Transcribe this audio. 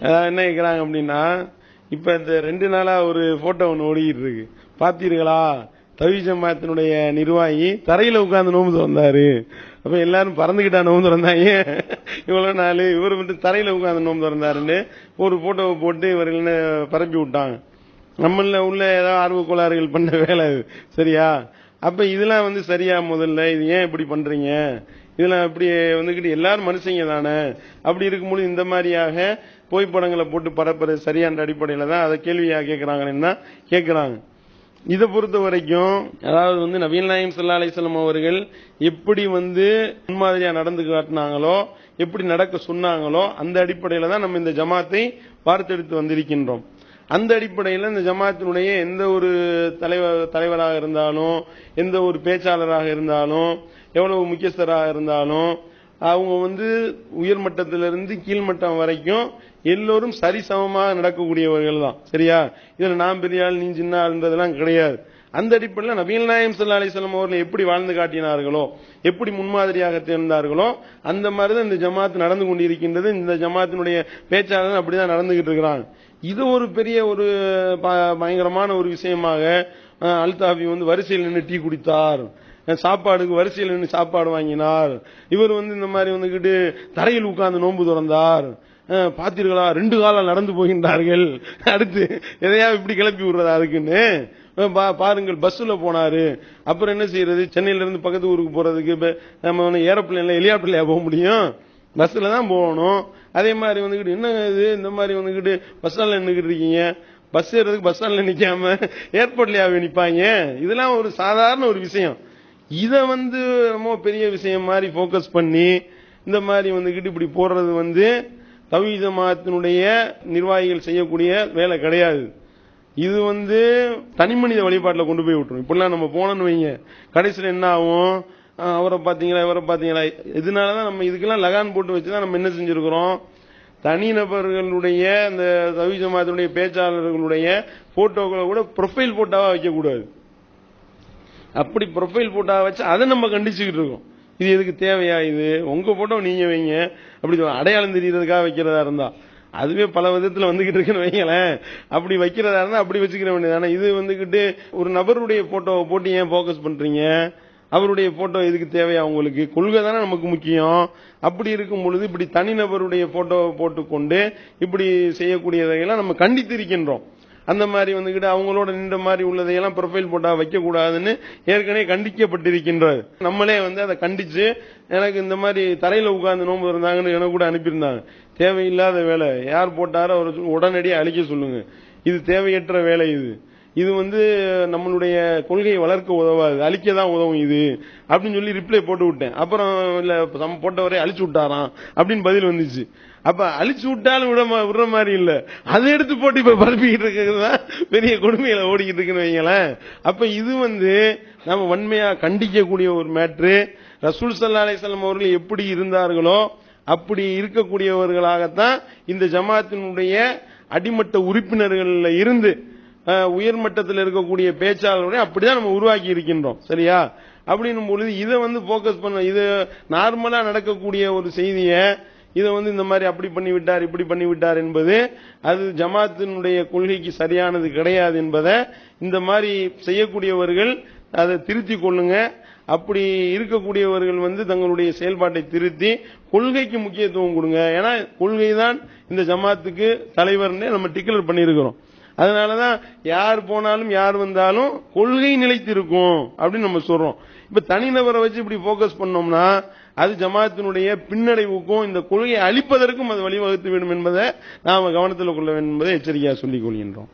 என்ன கேட்குறாங்க அப்படின்னா இப்போ இந்த ரெண்டு நாளாக ஒரு ஃபோட்டோ ஒன்று ஓடிக்கிட்டு இருக்கு. பார்த்தீர்களா தவி ஜமாத்தினுடைய நிர்வாகி தரையில் உட்கார்ந்து நோம்பு திறந்தாரு. அப்போ எல்லாரும் பறந்துகிட்டா நோம்பு திறந்தாங்க. இவ்வளோ நாள் இவர் மட்டும் தரையில் உட்கார்ந்து நோம்பு திறந்தாருன்னு ஒரு ஃபோட்டோவை போட்டு இவர்கள் பரப்பி விட்டாங்க. நம்மள உள்ள ஏதாவது ஆர்வ கோளாறுகள் பண்ண வேலை சரியா? அப்போ இதெல்லாம் வந்து சரியா முதல்ல? இது ஏன் இப்படி பண்ணுறீங்க இதெல்லாம் இப்படி வந்துகிட்டு எல்லாரும் மனுஷங்க தானே? அப்படி இருக்கும்போது இந்த மாதிரியாக புகைப்படங்களை போட்டு பரப்புறது சரியான அடிப்படையில் தான் அதை கேள்வியாக கேட்குறாங்கன்னு தான் கேட்குறாங்க. இதை பொறுத்த வரைக்கும் அதாவது வந்து நவீன் நாயம் சல்லா அலிஸ்லாம் அவர்கள் எப்படி வந்து முன்மாதிரியா நடந்து காட்டினாங்களோ எப்படி நடக்க சொன்னாங்களோ அந்த அடிப்படையில தான் நம்ம இந்த ஜமாத்தை பார்த்தெடுத்து வந்திருக்கின்றோம். அந்த அடிப்படையில் இந்த ஜமாத்தினுடைய எந்த ஒரு தலைவர் தலைவராக இருந்தாலும் எந்த ஒரு பேச்சாளராக இருந்தாலும் எவ்வளவு முக்கியஸ்தராக இருந்தாலும் அவங்க வந்து உயர்மட்டத்திலிருந்து கீழ்மட்டம் வரைக்கும் எல்லோரும் சரிசமமாக நடக்கக்கூடியவர்கள் தான் சரியா? இதில் நான் பெரிய ஆள் நீ சின்ன ஆள்ன்றதெல்லாம் கிடையாது. அந்த அடிப்படையில் நபீல் நாயம் சல்லா அலிஸ்லாம் அவர்கள் எப்படி வாழ்ந்து காட்டினார்களோ எப்படி முன்மாதிரியாக திறந்தார்களோ அந்த மாதிரி தான் இந்த ஜமாத் நடந்து கொண்டிருக்கின்றது. இந்த ஜமாத்தினுடைய பேச்சாளர் அப்படிதான் நடந்துகிட்டு இருக்கிறாங்க இது ஒரு பெரிய ஒரு ப- பயங்கரமான ஒரு விஷயமாக அல்தாபி அல்தாஃபி வந்து வரிசையில் நின்று டீ குடித்தார். சாப்பாடுக்கு வரிசையில் நின்று சாப்பாடு வாங்கினார். இவர் வந்து இந்த மாதிரி வந்துகிட்டு தரையில் உட்கார்ந்து நோன்பு திறந்தார். பார்த்தீர்களா? ரெண்டு காலம் நடந்து போகின்றார்கள். அடுத்து எதையாவது இப்படி கிளப்பி விடுறதா இருக்குன்னு பாருங்கள் பஸ்ல போனாரு. அப்புறம் என்ன செய்யறது? சென்னையில இருந்து பக்கத்து ஊருக்கு போறதுக்கு இப்போ நம்ம ஏரோப்ளேன்ல ஹெலிகாப்டர்ல போக முடியும்? பஸ்ல தான் போகணும். அதே மாதிரி வந்துகிட்டு என்ன இது? இந்த மாதிரி வந்துகிட்டு பஸ் ஸ்டாண்ட்ல நின்றுக்கிட்டு இருக்கீங்க. பஸ் ஏறதுக்கு பஸ் ஸ்டாண்ட்ல நிக்காம ஏர்போர்ட்லயாவே நிற்பாங்க இதெல்லாம் ஒரு சாதாரண ஒரு விஷயம். இதை வந்து ரொம்ப பெரிய விஷயம் மாதிரி ஃபோக்கஸ் பண்ணி இந்த மாதிரி வந்துகிட்டு இப்படி போடுறது வந்து தவித ஜமாத்தினுடைய நிர்வாகிகள் செய்யக்கூடிய வேலை கிடையாது. இது வந்து தனி மனித வழிபாட்டில் கொண்டு போய் விட்டுரும். இப்படிலாம் நம்ம போனோம்னு வைங்க. கடைசியில் என்ன ஆகும்? அவரை பார்த்தீங்களா இவரை பார்த்தீங்களா? இதனால தான் நம்ம இதுக்கெல்லாம் லகான் போட்டு வச்சு தான் நம்ம என்ன செஞ்சிருக்கிறோம்? தனிநபர்களுடைய அந்த தவி ஜமாத்தினுடைய பேச்சாளர்களுடைய போட்டோக்களை கூட ப்ரொஃபைல் போட்டோவா வைக்கக்கூடாது. அப்படி ப்ரொஃபைல் போட்டா வச்சு அதை நம்ம கண்டிச்சுக்கிட்டு இருக்கோம். இது எதுக்கு தேவையா இது? உங்க போட்டோ நீங்க வைங்க. அப்படி அடையாளம் தெரியறதுக்காக வைக்கிறதா இருந்தா. அதுவே பல விதத்துல வந்துகிட்டு இருக்குன்னு வைங்களேன். அப்படி வைக்கிறதா இருந்தா அப்படி வச்சுக்கிற வேண்டியதானே இது வந்துகிட்டு ஒரு நபருடைய போட்டோவை போட்டு ஏன் ஃபோக்கஸ் பண்றீங்க? அவருடைய போட்டோ எதுக்கு தேவையா உங்களுக்கு? கொள்கை தானே நமக்கு முக்கியம். அப்படி இருக்கும் பொழுது இப்படி தனிநபருடைய போட்டோவை போட்டுக்கொண்டு இப்படி செய்யக்கூடியதையெல்லாம் நம்ம கண்டித்திருக்கின்றோம். அந்த மாதிரி வந்துகிட்டு அவங்களோட நின்ற மாதிரி உள்ளதையெல்லாம் ப்ரொஃபைல் போட்டா வைக்க கூடாதுன்னு ஏற்கனவே கண்டிக்கப்பட்டிருக்கின்றது நம்மளே வந்து அதை கண்டிச்சு எனக்கு இந்த மாதிரி தரையில உட்கார்ந்து நோன்பு இருந்தாங்கன்னு எனக்கு கூட அனுப்பியிருந்தாங்க. தேவையில்லாத வேலை. யார் போட்டாரோ அவர் உடனடியாக அழிக்க சொல்லுங்க. இது தேவையற்ற வேலை இது. இது வந்து நம்மளுடைய கொள்கையை வளர்க்க உதவாது. அழிக்க தான் உதவும் இது. அப்படின்னு சொல்லி ரிப்ளை போட்டு விட்டேன். அப்புறம் இல்ல நம்ம போட்டவரே அழிச்சு விட்டாராம் அப்படின்னு பதில் வந்துச்சு. அப்ப அழிச்சு விட்டாலும் விட மா- விடுற மாதிரி இல்ல. அதை எடுத்து போட்டு இப்ப பரப்பிக்கிட்டு இருக்கிறது தான் பெரிய கொடுமையில ஓடிக்கிட்டு இருக்குன்னு வைங்களேன். அப்ப இது வந்து நம்ம வன்மையா கண்டிக்கக்கூடிய ஒரு மேட்ரு ரசூல் சல்லா அலிஸ்லாம் அவர்கள் எப்படி இருந்தார்களோ அப்படி இருக்கக்கூடியவர்களாகத்தான் இந்த ஜமாத்தினுடைய அடிமட்ட உறுப்பினர்கள் இருந்து உயர்மட்டத்தில் இருக்கக்கூடிய பேச்சாளர்களை அப்படிதான் நம்ம உருவாக்கி இருக்கின்றோம். சரியா? அப்படின்னும் பொழுது இதை வந்து போக்கஸ் பண்ண இது நார்மலா நடக்கக்கூடிய ஒரு செய்தியை இதை வந்து இந்த மாதிரி அப்படி பண்ணி விட்டார் இப்படி பண்ணி விட்டார் என்பது அது ஜமாத்தினுடைய கொள்கைக்கு சரியானது கிடையாது என்பதை இந்த மாதிரி செய்யக்கூடியவர்கள் அதை திருத்தி கொள்ளுங்க. அப்படி இருக்கக்கூடியவர்கள் வந்து தங்களுடைய செயல்பாட்டை திருத்தி கொள்கைக்கு முக்கியத்துவம் கொடுங்க. ஏன்னா கொள்கை தான் இந்த ஜமாத்துக்கு தலைவர்னே நம்ம டிக்ளேர் பண்ணியிருக்கிறோம். அதனாலதான் யார் போனாலும் யார் வந்தாலும் கொள்கை நிலைத்திருக்கும் அப்படின்னு நம்ம சொல்றோம். இப்ப தனிநபரை வச்சு இப்படி போக்கஸ் பண்ணோம்னா அது ஜமாத்தினுடைய பின்னடைவுக்கும் இந்த கொள்கையை அழிப்பதற்கும் அது வழிவகுத்து விடும் என்பதை நாம கவனத்தில் கொள்ள வேண்டும் என்பதை எச்சரிக்கையாக சொல்லிக் கொள்கின்றோம்.